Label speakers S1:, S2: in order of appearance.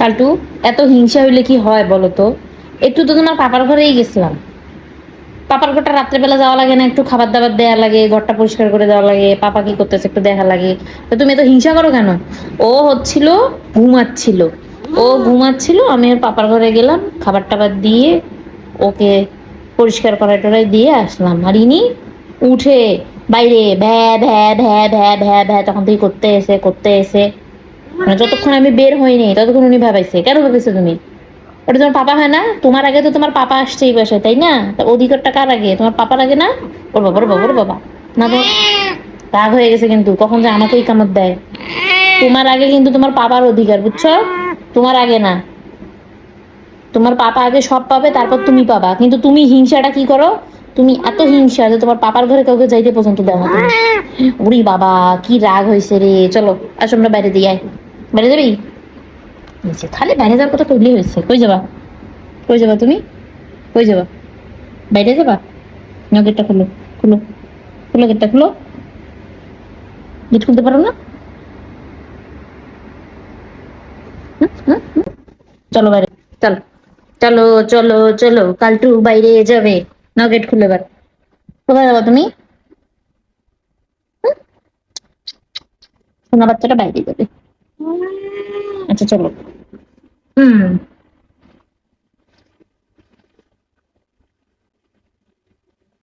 S1: কালটু, এত হিংসা হইলে কি হয় বলো তো? একটু তো তোমার পাপার ঘরেই গেছিলাম। পাপার ঘরটা রাত্রেবেলা যাওয়া লাগে না, একটু খাবার দাবার দেওয়া লাগে, ঘরটা পরিষ্কার করে দেওয়া লাগে, পাপা কি করতেছে একটু দেখা লাগে। তো তুমি এত হিংসা করো কেন? ও হচ্ছিল, ঘুমাচ্ছিল। ও ঘুমাচ্ছিল, আমি পাপার ঘরে গেলাম খাবার টাবার দিয়ে ওকে পরিষ্কার করা টরাই দিয়ে আসলাম। আর ইনি উঠে বাইরে ভ্যা ভ্যা ভ্যা ভ্যা ভ্যা ভ্যা, তখন থেকে করতে এসে করতে এসে মানে যতক্ষণ আমি বের হইনি, ততক্ষণ উনি ভাবাইছে, কেন ভাবাইছো তুমি? ওটা তোমার পাপা হয় না? তোমার আগে তো তোমার পাপা আসছে এই বাসায়, তাই না? তা অধিকারটা কার আগে? তোমার পাপার আগে না? ওর বাবা ওর বাবা ওর বাবা। না তো, রাগ হয়ে গেছে কিন্তু, কখন যে আমাকেই কামড় দেয়। তোমার আগে কিন্তু তোমার পাপার অধিকার, বুঝছ? তোমার আগে না। তোমার পাপা আগে সব পাবে, তারপর তুমি পাবা। কিন্তু তুমি হিংসাটা কি করো? তুমি এত হিংসা যে তোমার পাপার ঘরে কাউকে যাইতে পর্যন্ত দাও না তুমি। উরি বাবা, কি রাগ হয়েছে রে। চলো, আসো আমরা বাইরে দিয়ে আয়। বাইরে যাবি? নিচে খালি বাইরে যাওয়ার কথা কইলেই হয়েছে। কই যাবা? কই যাবা তুমি? কই যাবা? বাইরে যাবা? না গেটটা খুলো খুলো খুলো গেটটা খুলো। গেট খুলতে পারো না। চলো বাইরে। চল, চলো চলো চলো। কালটু বাইরে যাবে। না গেট খুলে এবার। কোথায় যাবা তুমি? সোনা বাচ্চাটা বাইরে যাবে। আচ্ছা চলো। হুম।